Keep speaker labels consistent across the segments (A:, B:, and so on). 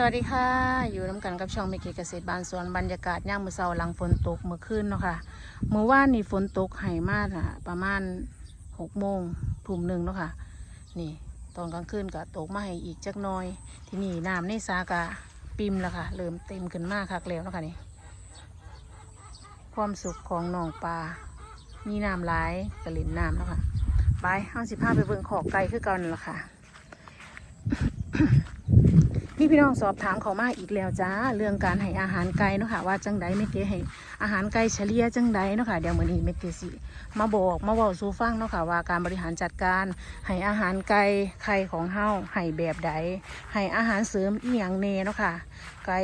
A: สวัสดีค่ะ อยู่น้ำกันกับช่องเมกีเกษตรบ้านสวนบรรยากาศย่ามมือเสาหลังฝนตกเมื่อคืนเนาะค่ะเมื่อว่านนี่ฝนตกไห่มากอะ ประมาณหกโมงทุ่มหนึ่งเนาะค่ะ นี่ ตอนกลางคืนก็ตกมาให้อีกจักน้อย ที่นี่น้ำในสากะปิมแล้วค่ะเริ่มเต็มขึ้นมากคักแล้วเนาะค่ะนี่ความสุขของนองปลามีน้ำหลายกระลินน้ำเนาะค่ะไปห้าสิบห้าไปเบิ่งขอกไก่คือเก่านั่นแหละค่ะ มีพี่น้องสอบถามเขามาอีกแล้วจ้า เรื่องการให้อาหารไก่เนาะค่ะว่าจังใดเมเกให้อาหารไก่เฉลี่ยจังใดเนาะค่ะเดี๋ยวมื้อนี้เมเกสิมาบอกมาเว้าสู่ฟังเนาะค่ะว่าการบริหารจัดการให้อาหารไก่ไข่ของเฮาให้แบบใดให้อาหารเสริมอีหยังแน่เนาะค่ะไก่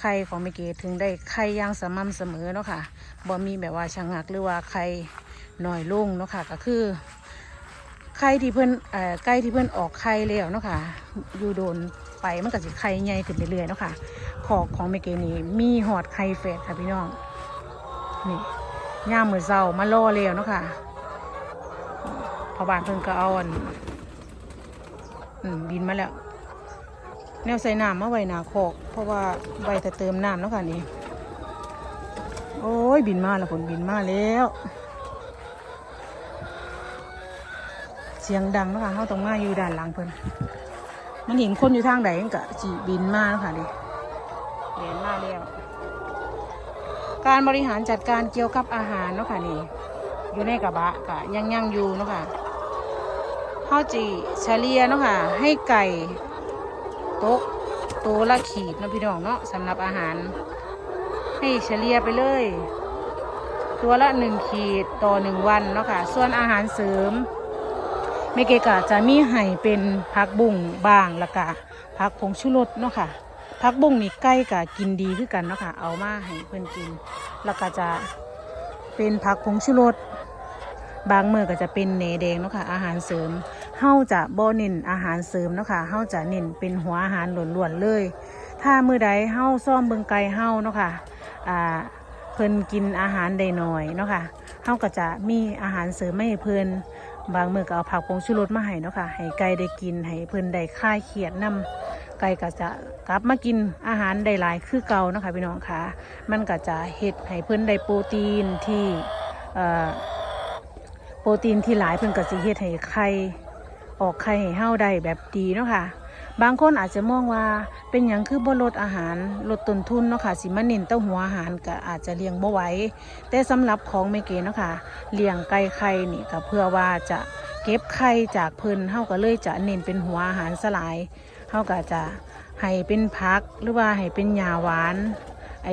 A: ไข่ของเมเกถึงได้ไข่อย่างสม่ำเสมอเนาะค่ะบ่มีแบบว่าชะงักหรือว่าไข่หน้อยลงเนาะค่ะก็คือ ไข่ที่เพิ่นเอ่อไก่ที่เพิ่นออกไข่แล้วเนาะค่ะอยู่โดนไปมันก็สิไข่ใหญ่ขึ้นเรื่อยๆเนาะค่ะขอกของเมเกนีมีหอดไข่แฝดค่ะพี่น้องนี่ย่ามมือเศร้ามาล่อแล้วเนาะค่ะพอบานเพิ่นก็เอาอันบินมาแล้ว แนวใส่น้ำมาไว้หนาคอก เพราะว่าไว้แต่เติมน้ำเนาะค่ะนี่โอ้ยบินมาแล้วผลบินมาแล้ว เสียงดังนะคะเขาต้องมาอยู่ด้านหลังเพิ่นมันเห็นคนอยู่ทางใดมันก็จีบินมาเนาะคะนี่เห็นมาแล้วการบริหารจัดการเกี่ยวกับอาหารเนาะค่ะนี่ อยู่ในกระบะก็ยังยังอยู่เนาะค่ะข้าวจีเฉลี่ยเนาะค่ะ ให้ไก่โต๊ะตัวละขีดเนาะพี่น้องเนาะสำหรับอาหาร ให้เฉลี่ยไปเลย ตัวละหนึ่งขีดต่อหนึ่งวันเนาะค่ะ ส่วนอาหารเสริม เมเกกะจะมีไห่เป็นผักบุ้งบางล้วก็ผักผงชูรสเนาะค่ะผักบุ้งนี่ใกล้กับกินดีคือกันเนาะค่ะเอามาให้เพื่อนกิน แล้วก็จะเป็นผักผงชูรสบางมือก็จะเป็นเนแดงเนาะค่ะอาหารเสริมเฮาจะบ่เน้นอาหารเสริมเนาะค่ะเฮาจะเน้นเป็นหัวอาหารล้วนๆเลย ถ้ามือใดเฮาซ่อมเบิงไก่เฮาเนาะค่ะอ่าเพิ่นกินอาหารได้น้อยเนาะค่ะเฮาก็จะมีอาหารเสริมไม่ให้เพิ่น บางมือก็เอาผักผงชูรสมาให้เนาะค่ะให้ไก่ได้กินให้เพิ่นได้คลายเครียดนํไก่ก็จะกลับมากินอาหารได้หลายคือเก่าเนาะค่ะพี่น้องค่ะ มันก็จะเห็ดให้เพิ่นได้โปรตีนที่โปรตีนที่หลายเพิ่นก็สิเฮ็ดให้ไข่ออกไข่ให้เห่าได้แบบดีเนาะค่ะ บางคนอาจจะมองว่าเป็นอย่างคือบ่ลดอาหารลดต้นทุนเนาะค่ะสิมาเน้นเต้าหัวอาหารก็อาจจะเลี้ยงบ่ไหวแต่สำหรับของเมเกเนาะค่ะเลี้ยงไก่ไข่นี่ก็เพื่อว่าจะเก็บไข่จากเพิ่นเฮาก็เลยจะเน้นเป็นหัวอาหารสลายเฮาก็จะให้เป็นผักหรือว่าให้เป็นหญ้าหวานไอ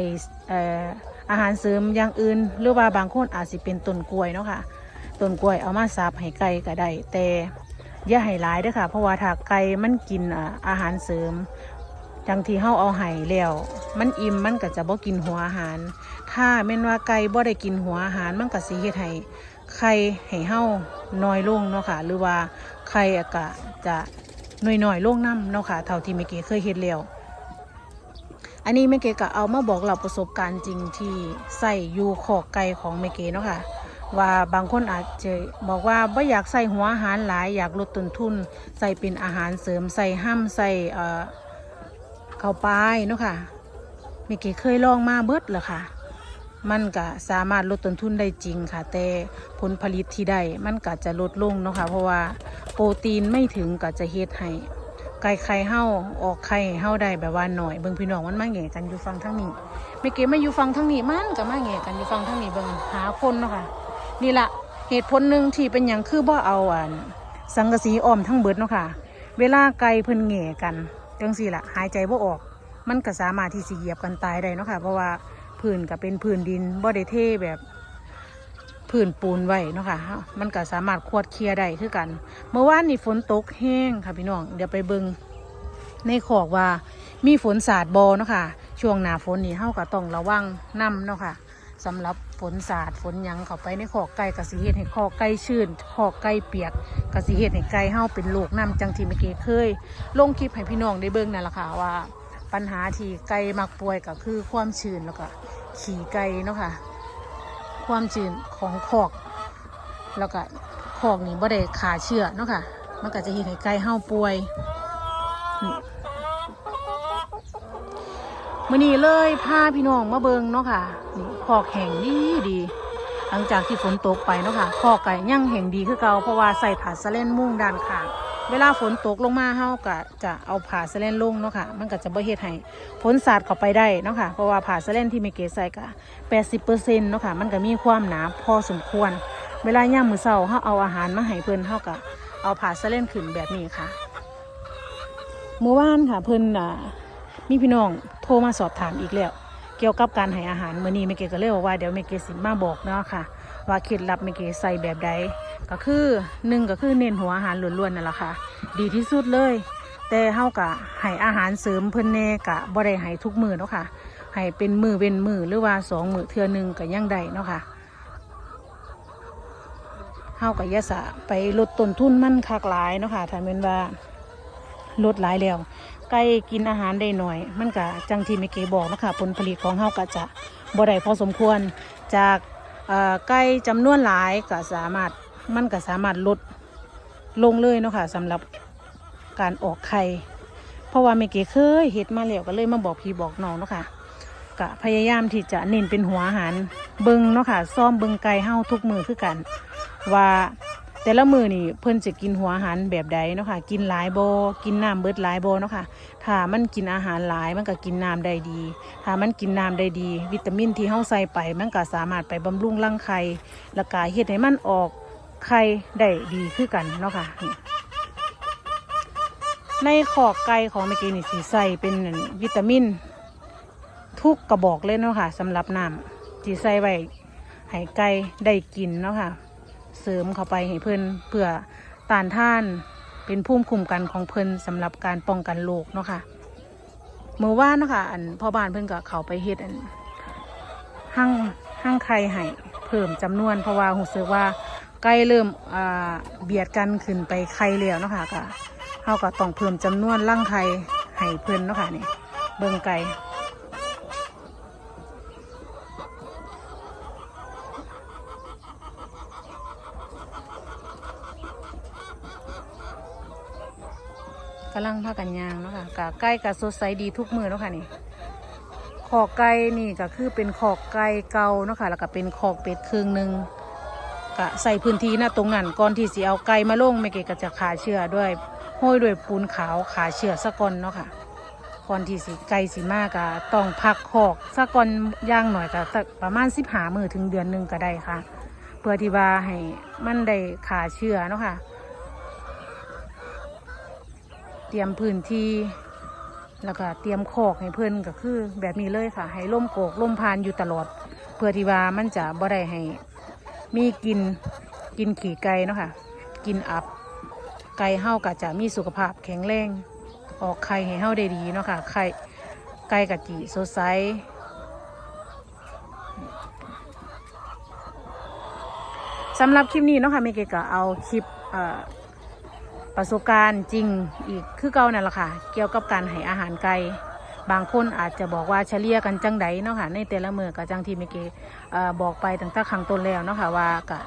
A: เอ่ออาหารเสริมอย่างอื่น หรือว่าบางคนอาจสิเป็นต้นกล้วยเนาะค่ะต้นกล้วยเอามาสับให้ไก่ก็ได้แต่ อย่าให้ร้ายเด้วยค่ะ เพราะว่าถ้าไก่มันกินอาหารเสริมจังที่เฮาเอาไห้แล้วมันอิ่มมันก็จะบ่กินหัวอาหาร ถ้าแม่นว่าไก่บ่ได้กินหัวอาหารมันก็สิเฮ็ดให้ไข่ให้เฮาน้อยลงเนาะค่ะ หรือว่าไข่อะก็จะน้อยๆลงน้ำเนาะค่ะเท่าที่เมเกเคยเฮ็ดแล้วอันนี้เมเกก็เอามาบอกเราประสบการณ์จริงที่ใส่อยู่ขอกไก่ของเมเกเนาะค่ะ ว่าบางคนอาจจะบอกว่าไม่อยากใส่หัวอาหารหลายอยากลดต้นทุน ใส่เป็นอาหารเสริมใส่ห้ำใส่เข้าวปลายเนาะค่ะเมื่อกี้เคยลองมาเบิดแล้วค่ะ มันก็สามารถลดต้นทุนได้จริงค่ะ แต่ผลผลิตที่ได้มันก็จะลดลงเนาะค่ะเพราะว่าโปรตีนไม่ถึงก็จะเฮ็ดให้ไก่ไข่เห่าออกไข่เห่าได้แบบว่าหน่อยเบิ่งพี่น้องมันมาแง่กันอยู่ฟังทั้งนี้เมื่อกี้มาอยู่ฟังทั้งนี้มันก็มาแง่กันอยู่ฟังทั้งนี้เบิ่งหาคนเนาะค่ะ นี่ละเหตุผลหนึ่งที่เป็นอย่างคือบ่เอาอันสังกะสีอ้อมทั้งเบิดเนาะค่ะ เวลาไก่เพิ่นแหง่กันจังสี่ละหายใจบ่ออก มันก็สามารถที่สิเหยียบกันตายได้เนาะค่ะ เพราะว่าพื้นก็เป็นพื้นดินบ่ได้เทแบบพื้นปูนไว้เนาะค่ะ มันก็สามารถควดเคลียร์ได้คือกัน เมื่อวานนี่ฝนตกแห้งค่ะพี่น้อง เดี๋ยวไปเบิงในขอกว่ามีฝนสาดบอเนาะค่ะ ช่วงหนาฝนนี่เฮาก็ต้องระวังน้ำเนาะค่ะ สำหรับฝนสาดฝนยังเข้าไปในขอกไก่กสิเฮ็ดให้ขอกไก่ชื้นขอกไก่เปียกกสิเฮ็ดให้ไก่เฮาเป็นโรคน้ำจังที่เมื่อกี้เคย ลงคลิปให้พี่น้องได้เบิ่งนั่นแหละค่ะว่า ปัญหาที่ไก่มักป่วยก็คือความชื้นแล้วก็ขี่ไก่เนาะค่ะ ความชื้นของขอก แล้วก็ขอกนี่บ่ได้ขาเชื้อเนาะค่ะ มันก็จะเฮ็ดให้ไก่เฮาป่วย มื่อนี้เลยพาพี่น้องมาเบิงเนาะค่ะนี่คอกแห่งดีดีหลังจากที่ฝนตกไปเนาะค่ะคอกไก่ย่างแห่งดีคือเก่าเพราะว่าใส่ผ้าสะเล่นมุ่งด้านข้างเวลาฝนตกลงมาเฮาก็จะเอาผ้าสะเล่นลงเนาะค่ะมันก็จะบ่เฮ็ดให้ฝนสาดเข้าไปได้เนาะค่ะเพราะว่าผ้าสะเล่นที่เมเกใส่ก็80%เนาะค่ะมันก็มีความหนาพอสมควร เวลาย่ามมื้อเช้าเฮาเอาอาหารมาให้เพิ่นเฮาก็เอาผ้าสะเล่นขึ้นแบบนี้ค่ะเมื่อวานค่ะเพิ่นอ่า มีพี่น้องโทรมาสอบถามอีกแล้ว เกี่ยวกับการให้อาหารมื้อนี้เมเกก็เลยบอกว่าเดี๋ยวเมเกสิมาบอกเนาะค่ะ ว่าเคล็ดลับเมเกใส่แบบใดก็คือหนึ่งก็คือเน้นหัวอาหารล้วนๆนั่นแหละค่ะ ดีที่สุดเลย แต่เฮากะให้อาหารเสริมเพิ่นแน่กะบ่ได้ให้ทุกมื้อเนาะค่ะให้เป็นมือเว้นมือหรือว่าสองมือเทื่อหนึงก็ยังได้เนาะค่ะเฮากับยะสะไปลดต้นทุนมันคักหลายเนาะค่ะถ้าแม่นว่า ลดหลายแล้วไก่กินอาหารได้หน่อย มันก็จังที่เมเกบอกนะคะผลผลิตของเฮาก็จะบ่ได้พอสมควรจากไก่จำนวนหลายก็สามารถมันก็สามารถลดลงเลยเนาะค่ะสำหรับการออกไข่เพราะว่าเมเกเคยเฮ็ดมาแล้วก็เลยมาบอกพี่บอกน้องเนาะค่ะก็พยายามที่จะเน้นเป็นหัวอาหารเบิงเนาะค่ะซ่อมเบิงไก่เฮาทุกมือคือกัน ว่า แต่ละมือนี่เพิ่นจะกินหัวอาหารแบบใดเนาะค่ะ กินหลายโบกินน้ำเบิดหลายโบเนาะค่ะ ถ้ามันกินอาหารหลายมันก็กินน้ำได้ดี ถ้ามันกินน้ำได้ดี วิตามินที่เฮาใส่ไป มันก็สามารถไปบำรุงร่างไข่แล้วก็เฮ็ดให้มันออกไข่ได้ดีคือกันเนาะค่ะ ในขอกไก่ของเมื่อกี้นี่สีใส่เป็นวิตามิน ทุกกระบอกเลยเนาะค่ะสำหรับน้ำที่ใส่ไว้ให้ไก่ได้กินเนาะค่ะ เสริมเข้าไปให้เพิ่นเพื่อต้านท่านเป็นภูมิคุ้มกันของเพิ่นสำหรับการป้องกันโรคเนาะค่ะเมื่อวานเนาะค่ะอันพ่อบ้านเพิ่นก็เข้าไปเฮ็ดอันห้างห้างไข่ให้เพิ่มจำนวนเพราะว่ารู้สึกว่าใกล้เริ่มอ่าเบียดกันขึ้นไปไข่แล้วเนาะค่ะก็เฮาก็ต้องเพิ่มจำนวนร่างไข่ให้เพิ่นเนาะค่ะนี่เบิ่งไก่ กำลังพากันยางเนาะค่ะกะไก่กะสดใสดีทุกมือเนาะค่ะนี่ขอกไก่นี่ก็คือเป็นขอกไก่เก่าเนาะค่ะแล้วก็เป็นขอกเป็ดครึ่งหนึ่งกะใส่พื้นที่นะตรงนั้นก่อนที่สิเอาไก่มาลงไม่เกก็จะขาเชื้อด้วยห้อยด้วยปูนขาวขาเชื้อสะก่อนเนาะค่ะก่อนที่สิไก่สิมากะต้องพักขอกสะก่อนย่างหน่อยก็สักประมาณสิบหามือถึงเดือนหนึ่งก็ได้ค่ะ เพื่อที่ว่าให้มันได้ขาเชื้อเนาะค่ะ เตรียมพื้นที่แล้วก็เตรียมคอกให้เพิ่นก็คือ แบบนี้เลยค่ะ ให้ล่มโกกล่มพานอยู่ตลอด เพื่อที่ว่ามันจะบ่ได้ให้มีกินกินขี่ไก่เนาะค่ะ กินอับ ไก่เฮาก็จะมีสุขภาพแข็งแรงออกไข่ให้เฮาได้ดีเนาะค่ะไข่ไก่กะจิสดใสสำหรับคลิปนี้เนาะค่ะเมเกก็เอาคลิปเอ่อ ประสบการณ์จริงอีกคือเก่านั่นแหละค่ะ เกี่ยวกับการให้อาหารไก่บางคนอาจจะบอกว่าเฉลี่ยกันจังใดเนาะค่ะในแต่ละมือกับจังที่เมื่อกี้บอกไปตั้งแต่ครั้งต้นแล้วเนาะค่ะว่ากะ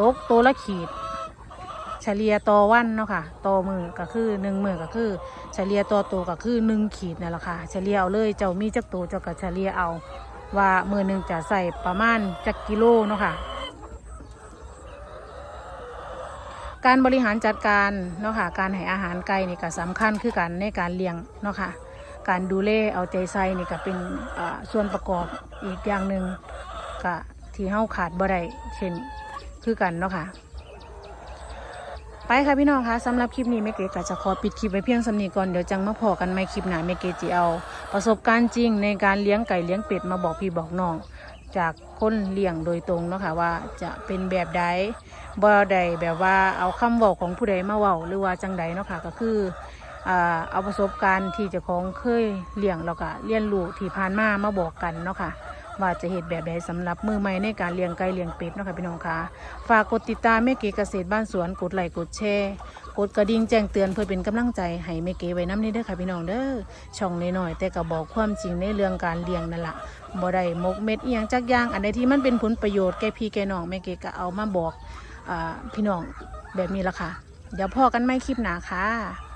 A: ตกตัวละขีด เฉลี่ยต่อวันเนาะค่ะต่อมือก็คือหนึ่งมือก็คือ เฉลี่ยต่อตัวก็คือหนึ่งขีดนั่นแหละค่ะเฉลี่ยเอาเลยเจ้ามีจักตัวเจ้าก็เฉลี่ยเอา ว่ามือหนึ่งจะใส่ประมาณจักกิโลเนาะค่ะ การบริหารจัดการเนาะค่ะการให้อาหารไก่นี่ก็สำคัญคือกันในการเลี้ยงเนาะค่ะการดูแลเอาใจใส่นี่ก็เป็นส่วนประกอบอีกอย่างหนึ่งก็ที่เฮาขาดบ่ได้เช่นคือกันเนาะค่ะไปค่ะพี่น้องคะสำหรับคลิปนี้แม่เกก็จะขอปิดคลิปไว้เพียงสำนีก่อนเดี๋ยวจังมาพอกันไม่คลิปหนาแม่เกจะเอา ประสบการณ์จริงในการเลี้ยงไก่เลี้ยงเป็ดมาบอกพี่บอกน้อง จากคนเลี้ยงโดยตรงเนาะค่ะว่าจะเป็นแบบใดบ่ใดแบบว่าเอาคำบอกของผู้ใดมาเว้าหรือว่าจังใดเนาะค่ะก็คือเอาประสบการณ์ที่เจ้าของเคยเลี้ยงแล้วก็เรียนรู้ที่ผ่านมามาบอกกันเนาะค่ะ ว่าจะเหตุแบบใดสำหรับมือใหม่ในการเลี้ยงไก่เลี้ยงเป็ดนะคะพี่น้องคะฝากกดติดตามแม่เก๋เกษตรบ้านสวนกดไลค์กดแชร์กดกระดิ่งแจ้งเตือนเพื่อเป็นกำลังใจให้แม่เก๋ไว้น้ำนี้เด้อค่ะพี่น้องเด้อช่องน้อยๆแต่ก็บอกความจริงในเรื่องการเลี้ยงนั่นแหละบ่ได้มกเม็ดเอียงจักย่างอันใดที่มันเป็นผลประโยชน์แก่พี่แก่น้องแม่เกก็เอามาบอกอพี่น้องแบบนี้ละค่ะ เดี๋ยวพอกันไม่คลิปหนาค่ะ